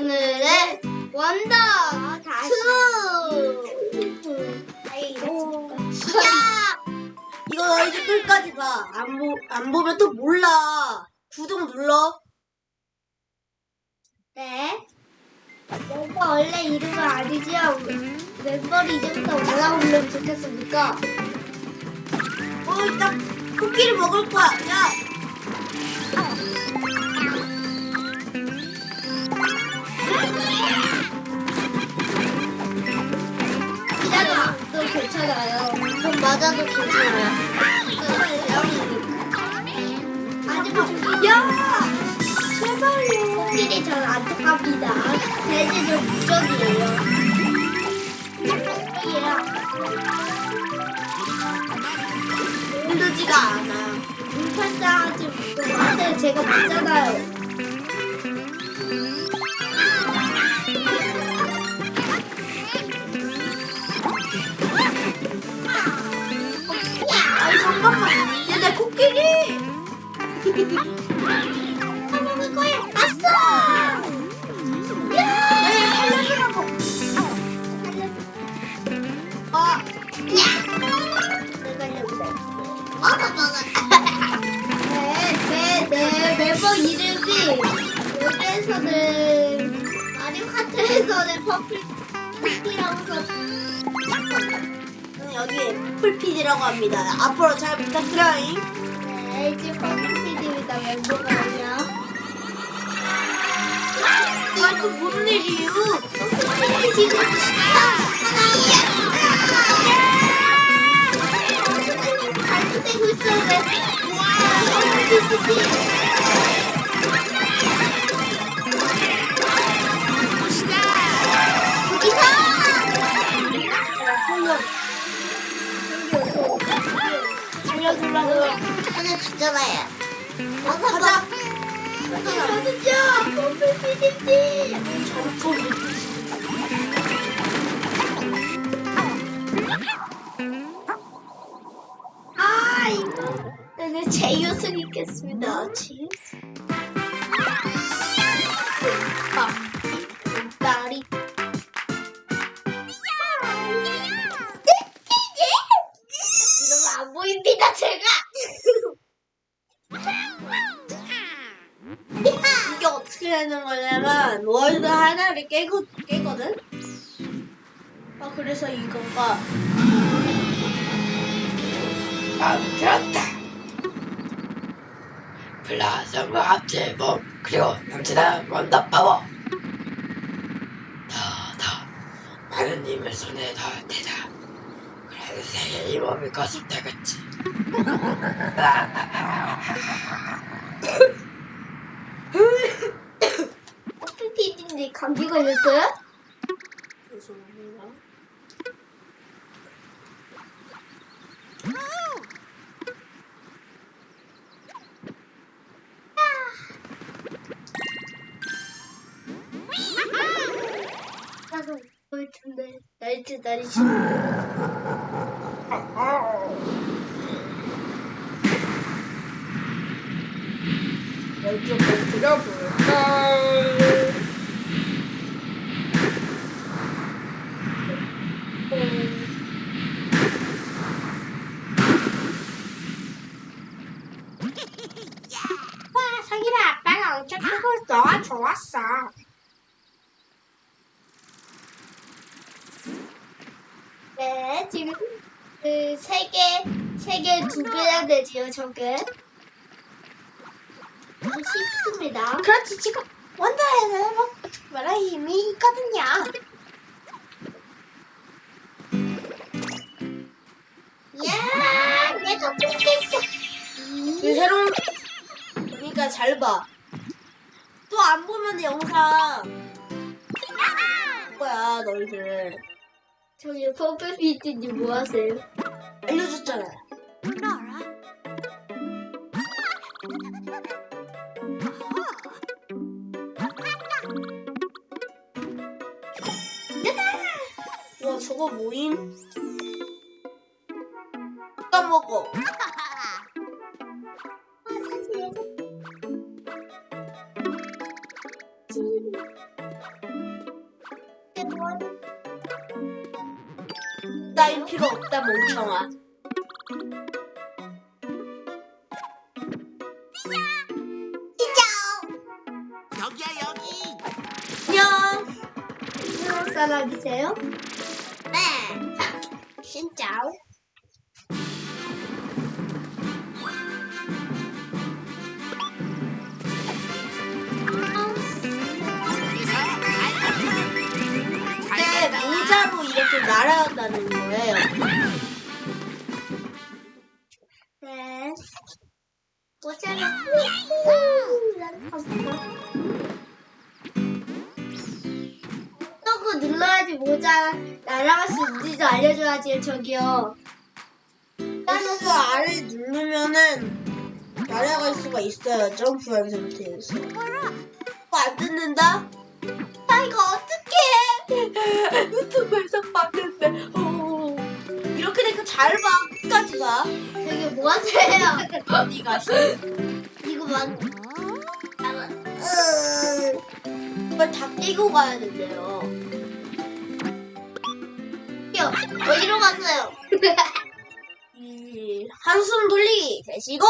오늘의 원더 다시 시작 이거 너희들 끝까지 봐. 안, 보, 안 보면 또 몰라. 구독 눌러. 네 오빠 원래 이름은 아니지요 멤버를 이제부터 뭐라고 부르면 좋겠습니까? 어, 일단 코끼리 먹을 거야. 야, 괜찮아요 좀 맞아도 괜찮아요 하지만 야 제발요 코끼리 전 안타깝니다 돼지는 무적이에요 힘들지가 않아. 불편하지 못하세요 제가 맞잖아요 잠깐만. 얘내 코끼리. 먹을 거야 아싸 야, 얘 살려주라고. 아, 내가 이려고 먹어 먹어 네네네 멤버 이름이 여기에서는 마리오 카트에서는 퍼플 서 저는 여기 풀피디라고 합니다. 앞으로 잘 부탁드려요. 네 이제 퍼플 피디입니다 멤버가 아니라 아, 이거 무슨 일이에요? 지금 잘못되고 있어요 네. 퍼플 피디 아, 이거. 나는 제이웃을 입겠습니다. 딸이. 되는 거냐면 월드 하나를 깨고 깨거든. 아 그래서 이거가 아, 그렇다. 블라성과 합체의 몸, 그리고 넘치는 원더 파워. 더, 더, 많은 힘을 손에 넣을 테다. 그래도 세계의 이 몸이 거슬다겠지. 퍼플 피디님 감기 걸렸어요? 죄송합니다. 나도 볼 텐데. 날지 날지. 열좀 들어볼까? 와, 성일아, 아빠가 엄청 크고 너가 좋았어. 네, 지금 그 세 개 세 개 두 배나 되지요, 저게. 너무 쉽습니다. 그렇지, 지금 원더에는 뭐 특별한 힘이 있거든요. 야, 내가. 이 새로운 그러니까 잘 봐. 또 안 보면 영상 뭐야 너희들 저기 퍼플 피디님 뭐 하세요? 알려줬잖아. 와 저거 모임? 까먹어. 필요 없다 멍청아. 여기야 여기. 안녕. 한국 사람이세요? 네. 진짜. 날아간다는 거예요. 네. 모자를 눌러야지 모자 날아갈 수 있는지도 알려줘야지 저기요. 따라서 알을 누르면은 날아갈 수가 있어요. 점프한 상태에서. 어, 안 듣는다? 아 이거 어떡해? 유튜브에서 봤는데. 어. 이렇게 되니까 잘 봐. 끝까지 봐. 저기 뭐 하세요? 어디가 이거 막 이걸 다 끼고 가야 된대요. 요 어디로 갔어요? 이 한숨 돌리기 되시고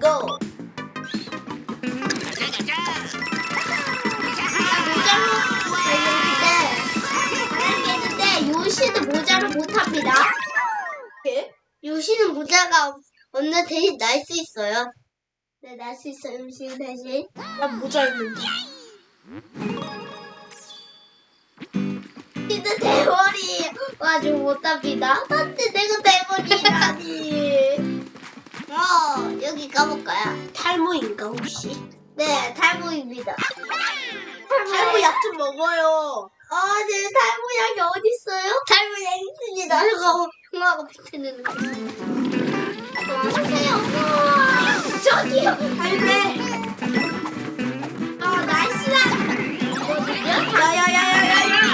go 요시는 모자를 못합니다. 이렇게 요시는 모자가 없- 없는 대신 날 수 있어요. 네, 날 수 있어요. 요시는 대신. 난 모자 있는데 진짜 대머리 가지고 못합니다. 안돼 내가 대머리라니. 어 여기 가볼까요? 탈모인가 혹시? 네 탈모입니다. 탈모 약 좀 먹어요. 아, 네, 탈모약이 어딨어요? 탈모약 있습니다. 그거 형아가 붙이는 거. 우와, 저기요. 할배 아, 날씬한. 뭐든요? 야야야야야야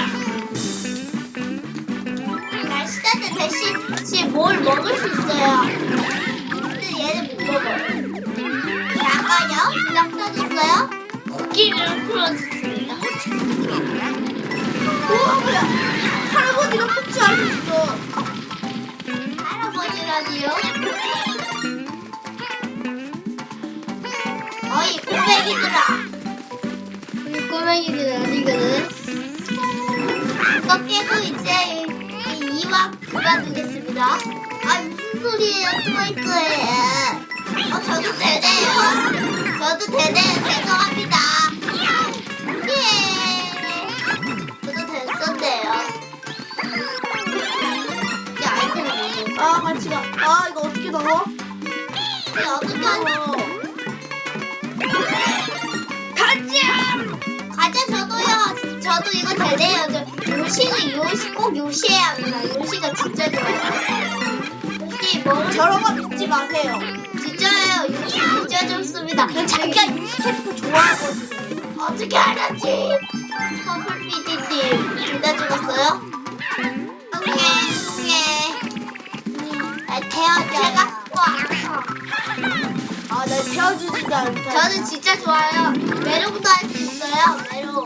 날씬한데 대신, 대신 뭘 먹을 수 있어요. 꼬맹이들 아니거든 이거 깨고 이제 이 이왕 그만두겠습니다. 아 무슨 소리예요? 트와이스에. 어 저도 되네요. 저도 되네요 죄송합니다. 예. 저도 됐었네요. 이 아이템이 뭐예요? 아 같이 가 아 이거 어떻게 넣어? 이게 어떻게 하냐 저도 이거 되네요. 저 요시는 요시 꼭 요시해야 합니다. 요시가 진짜 좋아요. 요시 뭐 저런 거 믿지 마세요 진짜예요. 요시 진짜 좋습니다. 난 자기가 유시 캐릭터 좋아하거든 어떻게 알았지? 퍼플 PD님 둘다 죽었어요? 오케이 오케이. 아, 태어 제가 와. 아날 태워주지도 않다 저는 진짜 좋아요. 메로부터 할 수 있어요. 메로.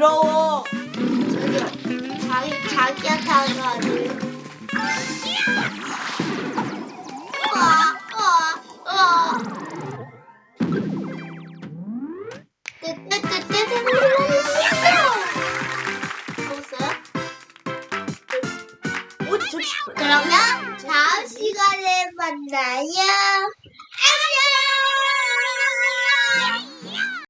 더러워. 자기, 자기한테 하는 거 아니에요? 그러면 다음 시간에 만나요.